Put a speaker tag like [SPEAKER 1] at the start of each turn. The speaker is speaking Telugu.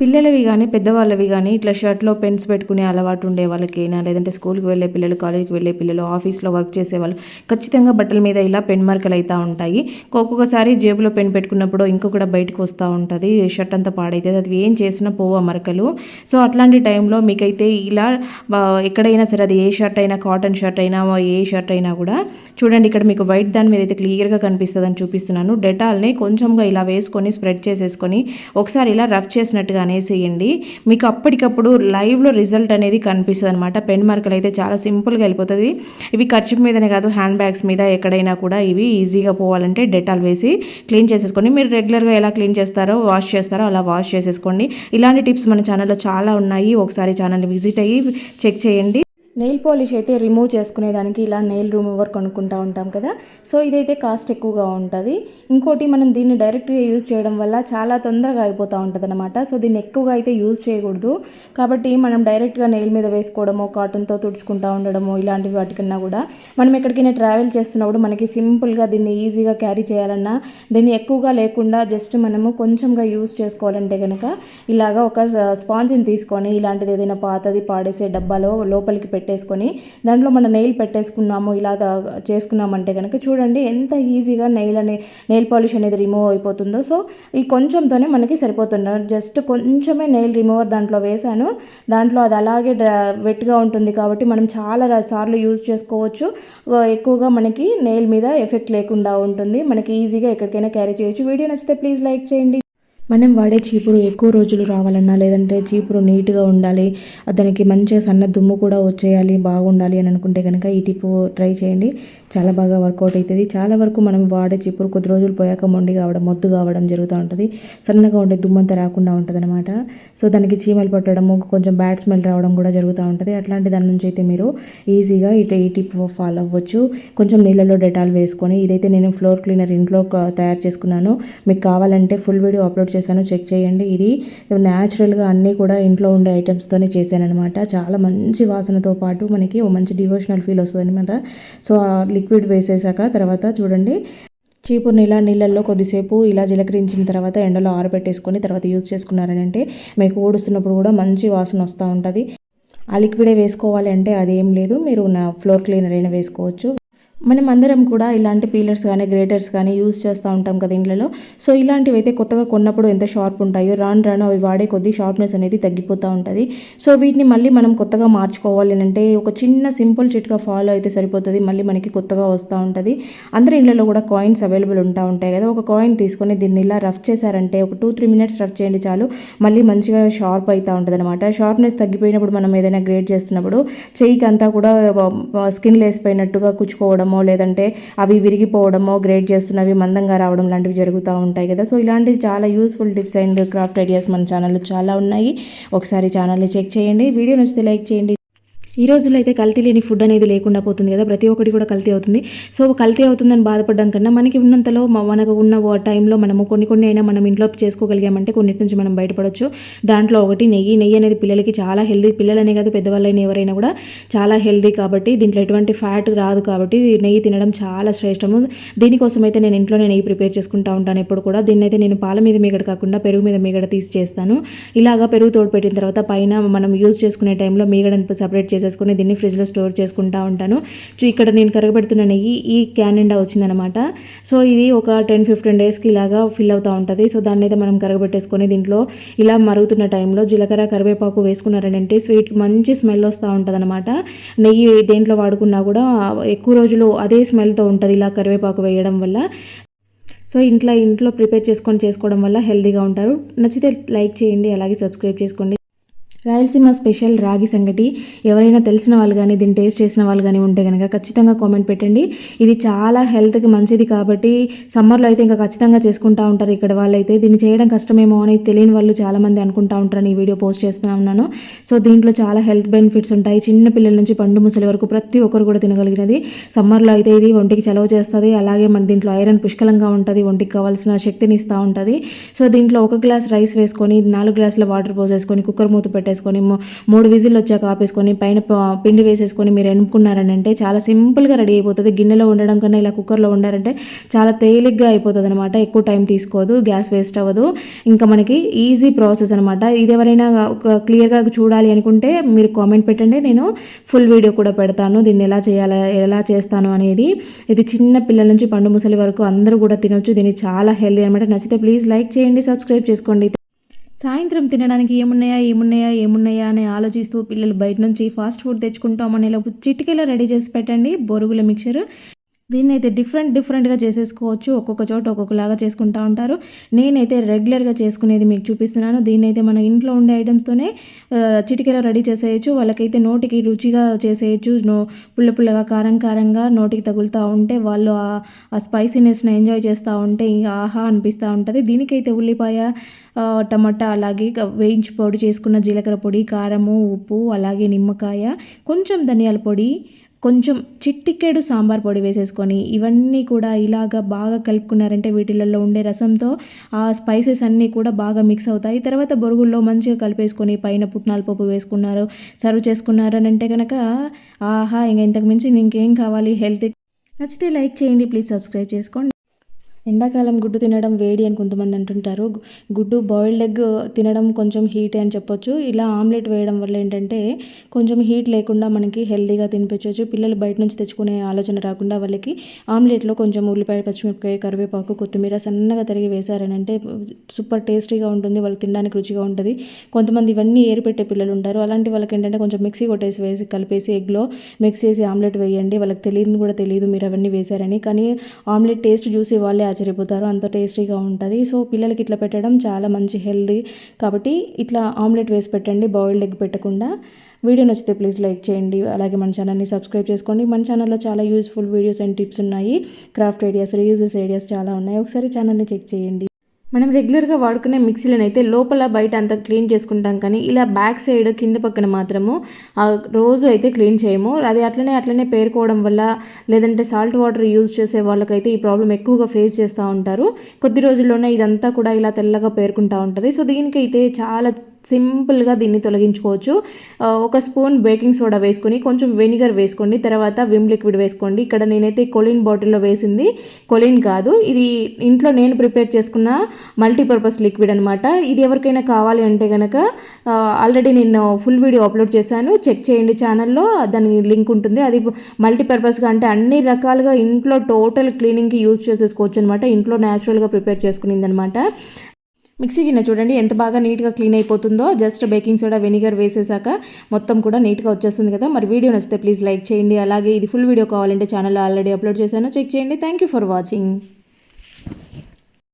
[SPEAKER 1] పిల్లలవి కానీ పెద్దవాళ్ళవి కానీ ఇట్లా షర్ట్లో పెన్స్ పెట్టుకునే అలవాటు ఉండే వాళ్ళకైనా? లేదంటే స్కూల్కి వెళ్ళే పిల్లలు కాలేజీకి వెళ్ళే పిల్లలు ఆఫీస్లో వర్క్ చేసే వాళ్ళు ఖచ్చితంగా బట్టల మీద ఇలా పెన్ మార్కులు అవుతూ ఉంటాయి. ఒక్కొక్కసారి జేబులో పెన్ పెట్టుకున్నప్పుడు ఇంకో కూడా బయటకు వస్తూ ఉంటుంది. షర్ట్ అంతా పాడైతే అది ఏం చేసినా పోవు ఆ మరకలు. సో అట్లాంటి టైంలో మీకైతే ఇలా ఎక్కడైనా సరే అది ఏ షర్ట్ అయినా కాటన్ షర్ట్ అయినా ఏ షర్ట్ అయినా కూడా చూడండి ఇక్కడ మీకు వైట్ దాని మీద అయితే క్లియర్గా కనిపిస్తుంది చూపిస్తున్నాను. డెటాల్ని కొంచెంగా ఇలా వేసుకొని స్ప్రెడ్ చేసేసుకొని ఒకసారి ఇలా రఫ్ చేసినట్టుగా అనేసేయండి. మీకు అప్పటికప్పుడు లైవ్లో రిజల్ట్ అనేది కనిపిస్తుంది అనమాట పెన్ మార్కులు అయితే చాలా సింపుల్గా వెళ్ళిపోతుంది. ఇవి ఖర్చు మీదనే కాదు హ్యాండ్ బ్యాగ్స్ మీద ఎక్కడైనా కూడా ఇవి ఈజీగా పోవాలంటే డెటాల్ వేసి క్లీన్ చేసేసుకోండి. మీరు రెగ్యులర్గా ఎలా క్లీన్ చేస్తారో వాష్ చేస్తారో అలా వాష్ చేసేసుకోండి. ఇలాంటి టిప్స్ మన ఛానల్లో చాలా ఉన్నాయి. ఒకసారి ఛానల్ విజిట్ అయ్యి చెక్ చేయండి. నెయిల్ పాలిష్ అయితే రిమూవ్ చేసుకునేదానికి ఇలా నెయిల్ రిమూవర్ కొనుక్కుంటూ ఉంటాం కదా. సో ఇదైతే కాస్ట్ ఎక్కువగా ఉంటుంది. ఇంకోటి మనం దీన్ని డైరెక్ట్గా యూజ్ చేయడం వల్ల చాలా తొందరగా అయిపోతూ ఉంటుంది అనమాట సో దీన్ని ఎక్కువగా అయితే యూజ్ చేయకూడదు. కాబట్టి మనం డైరెక్ట్గా నెయిల్ మీద వేసుకోవడమో కాటన్తో తుడుచుకుంటూ ఉండడము ఇలాంటివి వాటికన్నా కూడా మనం ఎక్కడికైనా ట్రావెల్ చేస్తున్నప్పుడు మనకి సింపుల్గా దీన్ని ఈజీగా క్యారీ చేయాలన్నా దీన్ని ఎక్కువగా లేకుండా జస్ట్ మనము కొంచెంగా యూజ్ చేసుకోవాలంటే కనుక ఇలాగా ఒక uh, స్పాంజ్ని తీసుకొని ఇలాంటిది ఏదైనా పాతది పాడేసే డబ్బాలో లోపలికి పెట్టి పెట్టేసుకొని దాంట్లో మన నెయిల్ పెట్టేసుకున్నాము ఇలా చేసుకున్నామంటే కనుక చూడండి ఎంత ఈజీగా నెయిల్ అనే నెయిల్ పాలిష్ అనేది రిమూవ్ అయిపోతుందో. సో ఈ కొంచెంతోనే మనకి సరిపోతుంది. జస్ట్ కొంచెమే నెయిల్ రిమూవర్ దాంట్లో వేసాను దాంట్లో అది అలాగే వెట్గా ఉంటుంది కాబట్టి మనం చాలా సార్లు యూజ్ చేసుకోవచ్చు. ఎక్కువగా మనకి నెయిల్ మీద ఎఫెక్ట్ లేకుండా ఉంటుంది. మనకి ఈజీగా ఎక్కడికైనా క్యారీ చేయొచ్చు. వీడియో నచ్చితే ప్లీజ్ లైక్ చేయండి. మనం వాడే చీపురు ఎక్కువ రోజులు రావాలన్నా లేదంటే చీపురు నీట్గా ఉండాలి దానికి మంచిగా సన్న దుమ్ము కూడా వచ్చేయాలి బాగుండాలి అని అనుకుంటే కనుక ఈ టిప్ ట్రై చేయండి. చాలా బాగా వర్కౌట్ అవుతుంది. చాలా వరకు మనం వాడే చీపురు కొద్ది రోజులు పోయాక మొండి కావడం మొద్దు కావడం జరుగుతూ ఉంటుంది. సన్నగా ఉండే దుమ్మంతా రాకుండా ఉంటుంది అనమాట సో దానికి చీమలు పట్టడము కొంచెం బ్యాడ్ స్మెల్ రావడం కూడా జరుగుతూ ఉంటుంది. అట్లాంటి దాని నుంచి అయితే మీరు ఈజీగా ఇట్లా ఈ టిప్ ఫాలో అవ్వచ్చు. కొంచెం నీళ్ళలో డెటాల్ వేసుకొని ఇదైతే నేను ఫ్లోర్ క్లీనర్ ఇంట్లో తయారు చేసుకున్నాను. మీకు కావాలంటే ఫుల్ వీడియో అప్లోడ్ చేశాను చెక్ చేయండి. ఇది న్యాచురల్గా అన్నీ కూడా ఇంట్లో ఉండే ఐటమ్స్తోనే చేశాను అనమాట చాలా మంచి వాసనతో పాటు మనకి ఓ మంచి డివోషనల్ ఫీల్ వస్తుంది అనమాట సో ఆ లిక్విడ్ వేసేసాక తర్వాత చూడండి చీపురు నీళ్ళ నీళ్ళల్లో కొద్దిసేపు ఇలా జీలకరించిన తర్వాత ఎండలో ఆరబెట్టేసుకొని తర్వాత యూజ్ చేసుకున్నారని అంటే మీకు ఊడుస్తున్నప్పుడు కూడా మంచి వాసన వస్తూ ఉంటుంది. ఆ లిక్విడే వేసుకోవాలి అంటే అదేం లేదు. మీరు నా ఫ్లోర్ క్లీనర్ అయినా వేసుకోవచ్చు. మనం అందరం కూడా ఇలాంటి పీలర్స్ కానీ గ్రేటర్స్ కానీ యూజ్ చేస్తూ ఉంటాం కదా ఇంట్లో సో ఇలాంటివి అయితే కొత్తగా కొన్నప్పుడు ఎంత షార్ప్ ఉంటాయో రాను రాను అవి వాడే కొద్దీ షార్ప్నెస్ అనేది తగ్గిపోతూ ఉంటుంది. సో వీటిని మళ్ళీ మనం కొత్తగా మార్చుకోవాలి అంటే ఒక చిన్న సింపుల్ చిట్గా ఫాలో అయితే సరిపోతుంది మళ్ళీ మనకి కొత్తగా వస్తూ ఉంటుంది. అందరి ఇండ్లలో కూడా కాయిన్స్ అవైలబుల్ ఉంటా ఉంటాయి కదా. ఒక కాయిన్ తీసుకొని దీన్ని ఇలా రఫ్ చేశారంటే ఒక టూ త్రీ మినిట్స్ రఫ్ చేయండి చాలు మళ్ళీ మంచిగా షార్ప్ అవుతూ ఉంటుంది అనమాట షార్ప్నెస్ తగ్గిపోయినప్పుడు మనం ఏదైనా గ్రేట్ చేస్తున్నప్పుడు చెయ్యికి అంతా కూడా స్కిన్ లేసిపోయినట్టుగా కుచ్చుకోవడం రావడమో లేదంటే అవి విరిగిపోవడమో గ్రేడ్ చేస్తున్నవి మందంగా రావడం లాంటివి జరుగుతూ ఉంటాయి కదా. సో ఇలాంటి చాలా useful tips and craft ideas మన ఛానల్లో చాలా ఉన్నాయి. ఒకసారి ఛానల్ని చెక్ చేయండి. వీడియో నచ్చితే లైక్ చేయండి. ఈ రోజుల్లో అయితే కల్తీ లేని ఫుడ్ అనేది లేకుండా పోతుంది కదా ప్రతి ఒక్కటి కూడా కల్తీ అవుతుంది. సో కల్తీ అవుతుందని బాధపడడం కన్నా మనకి ఉన్నంతలో మనకు ఉన్న టైంలో మనము కొన్ని కొన్ని అయినా మనం ఇంట్లో చేసుకోగలిగామంటే కొన్నిటి నుంచి మనం బయటపడవచ్చు దాంట్లో ఒకటి నెయ్యి. నెయ్యి అనేది పిల్లలకి చాలా హెల్దీ పిల్లలనే కాదు పెద్దవాళ్ళైనా ఎవరైనా కూడా చాలా హెల్దీ కాబట్టి దీంట్లో ఎటువంటి ఫ్యాట్ రాదు కాబట్టి నెయ్యి తినడం చాలా శ్రేష్టము. దీనికోసం అయితే నేను ఇంట్లోనే నెయ్యి ప్రిపేర్ చేసుకుంటూ ఉంటాను ఎప్పుడు కూడా. దీన్ని అయితే నేను పాల మీద మీగడ కాకుండా పెరుగు మీద మీగడ తీసి చేస్తాను. ఇలాగా పెరుగు తోడు పెట్టిన తర్వాత పైన మనం యూజ్ చేసుకునే టైంలో మీగడని సపరేట్ చేసి చేసేసుకుని దీన్ని ఫ్రిడ్జ్లో స్టోర్ చేసుకుంటూ ఉంటాను. సో ఇక్కడ నేను కరగబెడుతున్న నెయ్యి ఈ క్యాన్ నిండా వచ్చిందనమాట సో ఇది ఒక టెన్ ఫిఫ్టీన్ డేస్కి ఇలాగా ఫిల్ అవుతూ ఉంటుంది. సో దాన్ని అయితే మనం కరగబెట్టేసుకొని దీంట్లో ఇలా మరుగుతున్న టైంలో జీలకర్ర కరివేపాకు వేసుకున్నారనంటే స్వీట్ మంచి స్మెల్ వస్తూ ఉంటుంది అనమాట నెయ్యి దేంట్లో వాడుకున్నా కూడా ఎక్కువ రోజులు అదే స్మెల్తో ఉంటుంది ఇలా కరివేపాకు వేయడం వల్ల. సో ఇంట్లో ఇంట్లో ప్రిపేర్ చేసుకొని చేసుకోవడం వల్ల హెల్తీగా ఉంటారు. నచ్చితే లైక్ చేయండి అలాగే సబ్స్క్రైబ్ చేసుకోండి. రాయలసీమ స్పెషల్ రాగి సంగటి. ఎవరైనా తెలిసిన వాళ్ళు కానీ దీన్ని టేస్ట్ చేసిన వాళ్ళు కానీ ఉంటే కనుక ఖచ్చితంగా కామెంట్ పెట్టండి. ఇది చాలా హెల్త్కి మంచిది కాబట్టి సమ్మర్లో అయితే ఇంకా ఖచ్చితంగా చేసుకుంటూ ఉంటారు ఇక్కడ వాళ్ళైతే. దీన్ని చేయడం కష్టమేమో అని తెలియని వాళ్ళు చాలామంది అనుకుంటా ఉంటారని ఈ వీడియో పోస్ట్ చేస్తూ ఉన్నాను. సో దీంట్లో చాలా హెల్త్ బెనిఫిట్స్ ఉంటాయి. చిన్న పిల్లల నుంచి పండు ముసలి వరకు ప్రతి ఒక్కరు కూడా తినగలిగినది. సమ్మర్లో అయితే ఇది ఒంటికి చలవ చేస్తుంది. అలాగే మన దీంట్లో ఐరన్ పుష్కలంగా ఉంటుంది. ఒంటికి కావాల్సిన శక్తిని ఇస్తూ ఉంటుంది. సో దీంట్లో ఒక గ్లాస్ రైస్ వేసుకొని నాలుగు గ్లాసుల వాటర్ పోసేసుకొని కుక్కర్ మూత పెట్టే పెట్టేసుకొని మూడు విజిల్ వచ్చాక ఆపేసుకొని పైన పిండి వేసేసుకొని మీరు ఎనుకున్నారని అంటే చాలా సింపుల్గా రెడీ అయిపోతుంది. గిన్నెలో ఉండడం కన్నా ఇలా కుక్కర్లో ఉండారంటే చాలా తేలిగ్గా అయిపోతుంది అనమాట ఎక్కువ టైం తీసుకోదు గ్యాస్ వేస్ట్ అవ్వదు. ఇంకా మనకి ఈజీ ప్రాసెస్ అనమాట ఇది ఎవరైనా ఒక క్లియర్గా చూడాలి అనుకుంటే మీరు కామెంట్ పెట్టండి. నేను ఫుల్ వీడియో కూడా పెడతాను. దీన్ని ఎలా చేయాలి ఎలా చేస్తాను అనేది. ఇది చిన్న పిల్లల నుంచి పండు ముసలి వరకు అందరూ కూడా తినొచ్చు. దీన్ని చాలా హెల్దీ అనమాట నచ్చితే ప్లీజ్ లైక్ చేయండి సబ్స్క్రైబ్ చేసుకోండి. సాయంత్రం తినడానికి ఏమున్నాయా ఏమున్నాయా ఏమున్నాయా అని ఆలోచిస్తూ పిల్లలు బయట నుంచి ఫాస్ట్ ఫుడ్ తెచ్చుకుంటామనే లోపు చిటికెలో రెడీ చేసి పెట్టండి బొరుగుల మిక్చర్ దీన్ని అయితే డిఫరెంట్ డిఫరెంట్గా చేసేసుకోవచ్చు. ఒక్కొక్క చోట ఒక్కొక్కలాగా చేసుకుంటూ ఉంటారు. నేనైతే రెగ్యులర్గా చేసుకునేది మీకు చూపిస్తున్నాను. దీన్ని అయితే మన ఇంట్లో ఉండే ఐటమ్స్తోనే చిటికెలో రెడీ చేసేయచ్చు. వాళ్ళకైతే నోటికి రుచిగా చేసేయచ్చు. నో పుల్ల పుల్లగా కారం కారంగా నోటికి తగులుతూ ఉంటే వాళ్ళు ఆ- స్పైసీనెస్ని ఎంజాయ్ చేస్తూ ఉంటే ఇంకా ఆహా అనిపిస్తూ ఉంటుంది. దీనికైతే ఉల్లిపాయ టమాటా అలాగే వేయించి పొడి చేసుకున్న జీలకర్ర పొడి కారము ఉప్పు అలాగే నిమ్మకాయ కొంచెం ధనియాల పొడి కొంచెం చిట్టికేడు సాంబార్ పొడి వేసేసుకొని ఇవన్నీ కూడా ఇలాగ బాగా కలుపుకున్నారంటే వీటిలలో ఉండే రసంతో ఆ స్పైసెస్ అన్నీ కూడా బాగా మిక్స్ అవుతాయి. తర్వాత బొరుగుల్లో మంచిగా కలిపేసుకొని పైన పుట్నాల పప్పు వేసుకున్నారు. సర్వ్ చేసుకున్నారు అని అంటే కనుక ఆహా ఇంకా ఇంతకు మించి ఇంకేం కావాలి? హెల్త్ నచ్చితే లైక్ చేయండి. ప్లీజ్ సబ్స్క్రైబ్ చేసుకోండి. ఎండాకాలం గుడ్డు తినడం వేడి అని కొంతమంది అంటుంటారు. గుడ్డు బాయిల్డ్ ఎగ్ తినడం కొంచెం హీట్ అని చెప్పొచ్చు. ఇలా ఆమ్లెట్ వేయడం వల్ల ఏంటంటే కొంచెం హీట్ లేకుండా మనకి హెల్తీగా తినిపించవచ్చు పిల్లలు బయట నుంచి తెచ్చుకునే ఆలోచన రాకుండా వాళ్ళకి ఆమ్లెట్లో కొంచెం ఉల్లిపాయ పచ్చిమిరపకాయ కరివేపాకు కొత్తిమీర సన్నగా తరిగి వేశారని అంటే సూపర్ టేస్టీగా ఉంటుంది. వాళ్ళు తినడానికి రుచిగా ఉంటుంది. కొంతమంది ఇవన్నీ ఏరిపెట్టే పిల్లలు ఉంటారు. అలాంటి వాళ్ళకి ఏంటంటే కొంచెం మిక్సీ కొట్టేసి వేసి కలిపేసి ఎగ్లో మిక్స్ చేసి ఆమ్లెట్ వేయండి. వాళ్ళకి తెలియదు కూడా తెలియదు మీరు అవన్నీ వేశారని. కానీ ఆమ్లెట్ టేస్ట్ చూసి వాళ్ళే ఆశ్చర్యపోతారు అంత టేస్టీగా ఉంటుంది. సో పిల్లలకి ఇట్లా పెట్టడం చాలా మంచి హెల్దీ కాబట్టి ఇట్లా ఆమ్లెట్ వేసి పెట్టండి బాయిల్డ్ ఎగ్ పెట్టకుండా. వీడియో నచ్చితే ప్లీజ్ లైక్ చేయండి. అలాగే మన ఛానల్ని సబ్స్క్రైబ్ చేసుకోండి. మన ఛానల్లో చాలా యూస్ఫుల్ వీడియోస్ అండ్ టిప్స్ ఉన్నాయి. క్రాఫ్ట్ ఐడియాస్ రీయూజెస్ ఐడియాస్ చాలా ఉన్నాయి. ఒకసారి ఛానల్ని చెక్ చేయండి. మనం రెగ్యులర్గా వాడుకునే మిక్సీలను అయితే లోపల బయట అంతా క్లీన్ చేసుకుంటాం కానీ ఇలా బ్యాక్ సైడ్ కింద పక్కన మాత్రము ఆ రోజు అయితే క్లీన్ చేయము. అది అట్లనే అట్లనే పేరుకోవడం వల్ల లేదంటే సాల్ట్ వాటర్ యూజ్ చేసే వాళ్ళకైతే ఈ ప్రాబ్లం ఎక్కువగా ఫేస్ చేస్తూ ఉంటారు. కొద్ది రోజుల్లోనే ఇదంతా కూడా ఇలా తెల్లగా పేరుకుంటూ ఉంటుంది. సో దీనికైతే చాలా సింపుల్గా దీన్ని తొలగించుకోవచ్చు. ఒక స్పూన్ బేకింగ్ సోడా వేసుకొని కొంచెం వెనిగర్ వేసుకోండి తర్వాత విమ్ లిక్విడ్ వేసుకోండి. ఇక్కడ నేనైతే కొలిన్ బాటిల్లో వేసింది. కొలిన్ కాదు ఇది ఇంట్లో నేను ప్రిపేర్ చేసుకున్న మల్టీపర్పస్ లిక్విడ్ అనమాట ఇది ఎవరికైనా కావాలి అంటే కనుక ఆల్రెడీ నేను ఫుల్ వీడియో అప్లోడ్ చేశాను. చెక్ చేయండి ఛానల్లో దాని లింక్ ఉంటుంది. అది మల్టీపర్పస్గా అంటే అన్ని రకాలుగా ఇంట్లో టోటల్ క్లీనింగ్కి యూజ్ చేసేసుకోవచ్చు అనమాట ఇంట్లో న్యాచురల్గా ప్రిపేర్ చేసుకునింది అనమాట మిక్సీ గిన్నె చూడండి ఎంత బాగా నీట్గా క్లీన్ అయిపోతుందో. జస్ట్ బేకింగ్ సోడా వెనిగర్ వేసేసాక మొత్తం కూడా నీట్గా వచ్చేస్తుంది కదా. మరి వీడియో నచ్చితే ప్లీజ్ లైక్ చేయండి. అలాగే ఇది ఫుల్ వీడియో కావాలంటే ఛానల్లో ఆల్రెడీ అప్లోడ్ చేశాను. చెక్ చేయండి. Thank you for watching